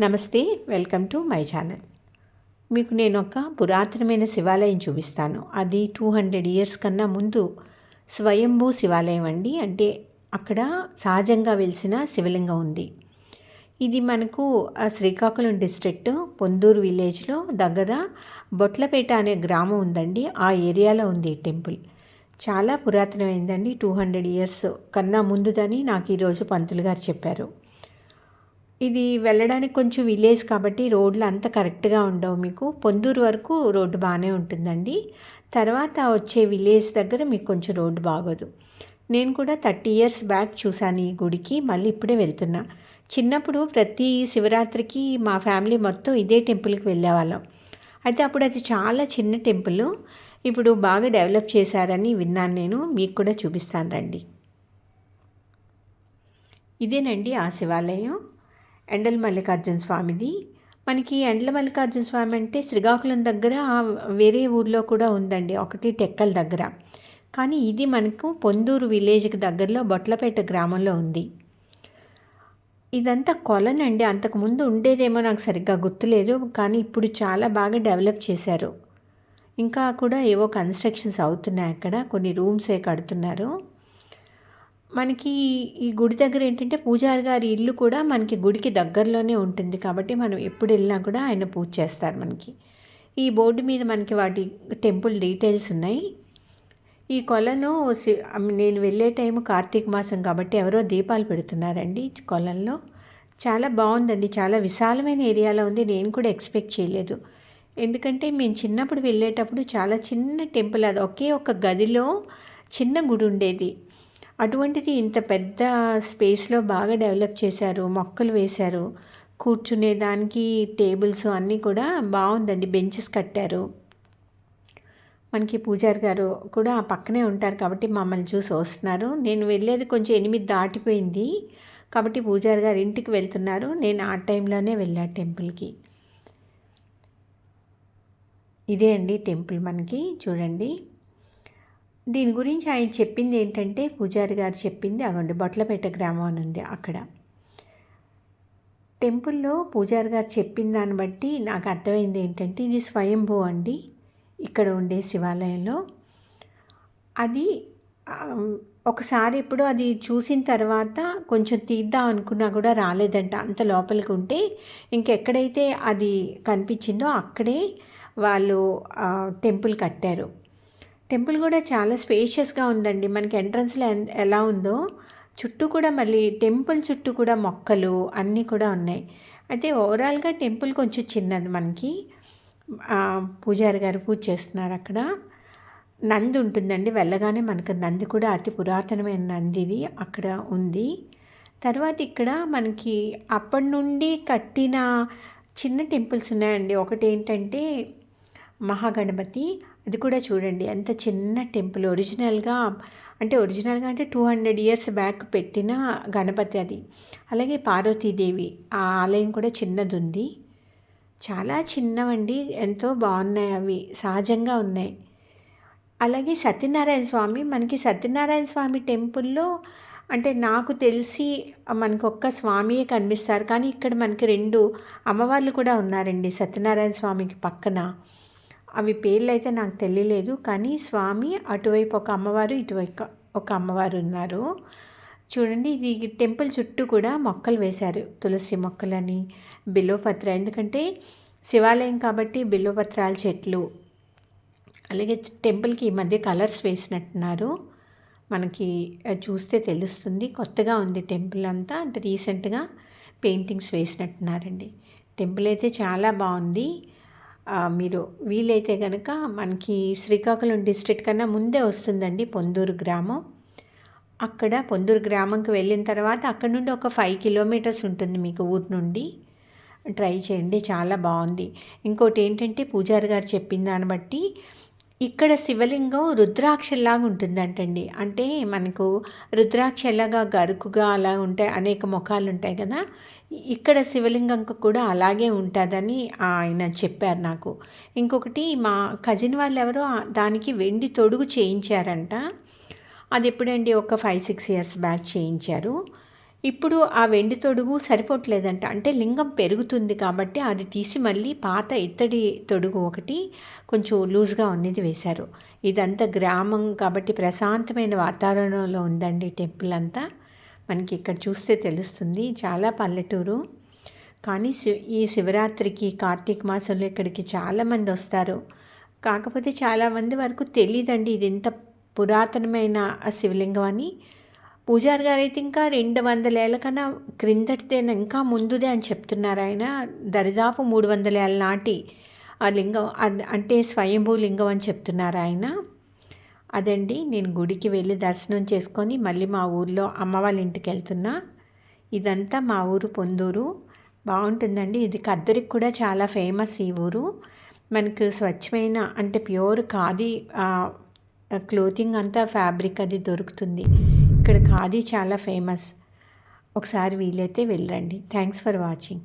నమస్తే welcome to my channel. మీకు నేను ఒక పురాతనమైన శివాలయం చూపిస్తాను. అది టూ హండ్రెడ్ ఇయర్స్ కన్నా ముందు స్వయంభూ శివాలయం అండి. అంటే అక్కడ సహజంగా వెలిసిన శివలింగం ఉంది. ఇది మనకు శ్రీకాకుళం డిస్ట్రిక్ట్ పొందూరు విలేజ్లో దగ్గర బొట్లపేట అనే గ్రామం ఉందండి. ఆ ఏరియాలో ఉంది ఈ టెంపుల్. చాలా పురాతనమైందండి. టూ హండ్రెడ్ ఇయర్స్ కన్నా ముందుదని నాకు ఈరోజు పంతులు గారు చెప్పారు. ఇది వెళ్ళడానికి కొంచెం విలేజ్ కాబట్టి రోడ్లు అంత కరెక్ట్గా ఉండవు మీకు. పొందూరు వరకు రోడ్డు బాగానే ఉంటుందండి. తర్వాత వచ్చే విలేజ్ దగ్గర మీకు కొంచెం రోడ్డు బాగోదు. నేను కూడా థర్టీ ఇయర్స్ బ్యాక్ చూశాను ఈ గుడికి మళ్ళీ ఇప్పుడే వెళ్తున్నా. చిన్నప్పుడు ప్రతి శివరాత్రికి మా ఫ్యామిలీ మొత్తం ఇదే టెంపుల్కి వెళ్ళేవాళ్ళం. అయితే అప్పుడు అది చాలా చిన్న టెంపుల్. ఇప్పుడు బాగా డెవలప్ చేశారని విన్నాను నేను. మీకు కూడా చూపిస్తాను రండి. ఇదేనండి ఆ శివాలయం. ఎండల మల్లికార్జున స్వామిది. మనకి ఎండల మల్లికార్జున స్వామి అంటే శ్రీకాకుళం దగ్గర వేరే ఊర్లో కూడా ఉందండి ఒకటి టెక్కల దగ్గర. కానీ ఇది మనకు పొందూరు విలేజ్కి దగ్గరలో బొట్లపేట గ్రామంలో ఉంది. ఇదంతా కొలనండి అంతకుముందు ఉండేదేమో నాకు సరిగ్గా గుర్తులేదు కానీ ఇప్పుడు చాలా బాగా డెవలప్ చేశారు. ఇంకా కూడా ఏవో కన్స్ట్రక్షన్స్ అవుతున్నాయి అక్కడ కొన్ని రూమ్సే కడుతున్నారు. మనకి ఈ గుడి దగ్గర ఏంటంటే పూజారి గారి ఇల్లు కూడా మనకి గుడికి దగ్గరలోనే ఉంటుంది కాబట్టి మనం ఎప్పుడు వెళ్ళినా కూడా ఆయన పూజ చేస్తారు మనకి. ఈ బోర్డు మీద మనకి వాటి టెంపుల్ డీటెయిల్స్ ఉన్నాయి. ఈ కొలను నేను వెళ్ళే టైము కార్తీక మాసం కాబట్టి ఎవరో దీపాలు పెడుతున్నారండి కొలంలో చాలా బాగుందండి చాలా విశాలమైన ఏరియాలో ఉంది నేను కూడా ఎక్స్పెక్ట్ చేయలేదు. ఎందుకంటే మేము చిన్నప్పుడు వెళ్ళేటప్పుడు చాలా చిన్న టెంపుల్ అది ఒకే ఒక గదిలో చిన్న గుడి ఉండేది. అటువంటిది ఇంత పెద్ద స్పేస్లో బాగా డెవలప్ చేశారు మొక్కలు వేశారు కూర్చునే దానికి టేబుల్స్ అన్నీ కూడా బాగుందండి బెంచెస్ కట్టారు. మనకి పూజారి గారు కూడా ఆ పక్కనే ఉంటారు కాబట్టి మమ్మల్ని చూసి వస్తున్నారు. నేను వెళ్ళేది కొంచెం ఎనిమిది దాటిపోయింది కాబట్టి పూజారి గారు ఇంటికి వెళ్తున్నారు. నేను ఆ టైంలోనే వెళ్ళా టెంపుల్కి. ఇదే అండి టెంపుల్ మనకి చూడండి. దీని గురించి ఆయన చెప్పింది ఏంటంటే పూజారి గారు చెప్పింది అగండి బొట్లపేట గ్రామం అని ఉంది అక్కడ. టెంపుల్లో పూజారి గారు చెప్పిన దాన్ని బట్టి నాకు అర్థమైంది ఏంటంటే ఇది స్వయంభూ అండి. ఇక్కడ ఉండే శివాలయంలో. అది ఒకసారి ఇప్పుడు అది చూసిన తర్వాత కొంచెం తీద్దాం అనుకున్నా కూడా రాలేదంట. అంత లోపలికి ఉంటే ఇంకెక్కడైతే అది కనిపించిందో అక్కడే వాళ్ళు టెంపుల్ కట్టారు. టెంపుల్ కూడా చాలా స్పేషియస్గా ఉందండి. మనకి ఎంట్రన్స్లో ఎలా ఉందో చుట్టూ కూడా మళ్ళీ టెంపుల్ చుట్టూ కూడా మొక్కలు అన్నీ కూడా ఉన్నాయి. అయితే ఓవరాల్గా టెంపుల్ కొంచెం చిన్నది మనకి. పూజారి గారు పూజ చేస్తున్నారు అక్కడ. నంది ఉంటుందండి. వెళ్ళగానే మనకు నంది కూడా అతి పురాతనమైన నందిది అక్కడ ఉంది. తర్వాత ఇక్కడ మనకి అప్పటి నుండి కట్టిన చిన్న టెంపుల్స్ ఉన్నాయండి. ఒకటి ఏంటంటే మహాగణపతి అది కూడా చూడండి. ఎంత చిన్న టెంపుల్. ఒరిజినల్గా అంటే ఒరిజినల్గా అంటే టూ హండ్రెడ్ ఇయర్స్ బ్యాక్ పెట్టిన గణపతి అది. అలాగే పార్వతీదేవి ఆ ఆలయం కూడా చిన్నది ఉంది చాలా చిన్నవండి. ఎంతో బాగున్నాయి అవి. సహజంగా ఉన్నాయి. అలాగే సత్యనారాయణ స్వామి మనకి సత్యనారాయణ స్వామి టెంపుల్లో అంటే నాకు తెలిసి మనకు ఒక్క స్వామియే కనిపిస్తారు. కానీ ఇక్కడ మనకి రెండు అమ్మవార్లు కూడా ఉన్నారండి సత్యనారాయణ స్వామికి పక్కన. అవి పేర్లు అయితే నాకు తెలియలేదు కానీ స్వామి అటువైపు ఒక అమ్మవారు ఇటువైపు ఒక అమ్మవారు ఉన్నారు. చూడండి ఇది టెంపుల్ చుట్టూ కూడా మొక్కలు వేశారు. తులసి మొక్కలని బిల్వపత్ర ఎందుకంటే శివాలయం కాబట్టి బిల్వపత్రాల చెట్లు అలాగే టెంపుల్కి ఈ మధ్య కలర్స్ వేసినట్టున్నారు. మనకి చూస్తే తెలుస్తుంది కొత్తగా ఉంది టెంపుల్ అంతా అంటే రీసెంట్గా పెయింటింగ్స్ వేసినట్టున్నారండి. టెంపుల్ అయితే చాలా బాగుంది. మీరు వీలైతే కనుక మనకి శ్రీకాకుళం డిస్ట్రిక్ట్ కన్నా ముందే వస్తుందండి పొందూరు గ్రామం. అక్కడ పొందూరు గ్రామంకి వెళ్ళిన తర్వాత అక్కడ నుండి ఒక ఫైవ్ కిలోమీటర్స్ ఉంటుంది మీకు ఊరు నుండి. ట్రై చేయండి చాలా బాగుంది. ఇంకోటి ఏంటంటే పూజారి గారు చెప్పిన దాన్ని బట్టి ఇక్కడ శివలింగం రుద్రాక్షలాగా ఉంటుందంటండి అంటే మనకు రుద్రాక్షలాగా గరుకుగా అలా ఉంటాయి అనేక ముఖాలు ఉంటాయి కదా. ఇక్కడ శివలింగం కూడా అలాగే ఉంటుందని ఆయన చెప్పారు నాకు. ఇంకొకటి మా కజిన్ వాళ్ళు ఎవరో దానికి వెండి తొడుగు చేయించారంట. అది ఎప్పుడండి ఒక ఫైవ్ సిక్స్ ఇయర్స్ బ్యాక్ చేయించారు. ఇప్పుడు ఆ వెండి తొడుగు సరిపోవట్లేదంట. అంటే లింగం పెరుగుతుంది కాబట్టి అది తీసి మళ్ళీ పాత ఇత్తడి తొడుగు ఒకటి కొంచెం లూజ్గా ఉన్నది వేశారు. ఇదంతా గ్రామం కాబట్టి ప్రశాంతమైన వాతావరణంలో ఉందండి టెంపుల్ అంతా. మనకి ఇక్కడ చూస్తే తెలుస్తుంది. చాలా పల్లెటూరు. కానీ శి- ఈ శివరాత్రికి కార్తీక మాసంలో ఇక్కడికి చాలామంది వస్తారు. కాకపోతే చాలామంది వరకు తెలియదండి ఇది ఎంత పురాతనమైన ఆ శివలింగం అని. పూజారి గారు అయితే ఇంకా రెండు వందల ఏళ్ళ కన్నా క్రిందటిదే ఇంకా ముందుదే అని చెప్తున్నారు ఆయన. దరిదాపు మూడు వందల ఏళ్ళ నాటి ఆ లింగం అంటే స్వయంభూ లింగం అని చెప్తున్నారు ఆయన. అదండి నేను గుడికి వెళ్ళి దర్శనం చేసుకొని మళ్ళీ మా ఊర్లో అమ్మ వాళ్ళ ఇంటికి వెళ్తున్నా. ఇదంతా మా ఊరు పొందూరు. బాగుంటుందండి. ఇది కద్దరికి కూడా చాలా ఫేమస్ ఈ ఊరు. మనకు స్వచ్ఛమైన అంటే ప్యూర్ ఖాదీ క్లోతింగ్ అంతా ఫ్యాబ్రిక్ అది దొరుకుతుంది. ఇక్కడ ఖాదీ చాలా ఫేమస్. ఒకసారి వీలైతే వెళ్ళండి. Thanks for watching.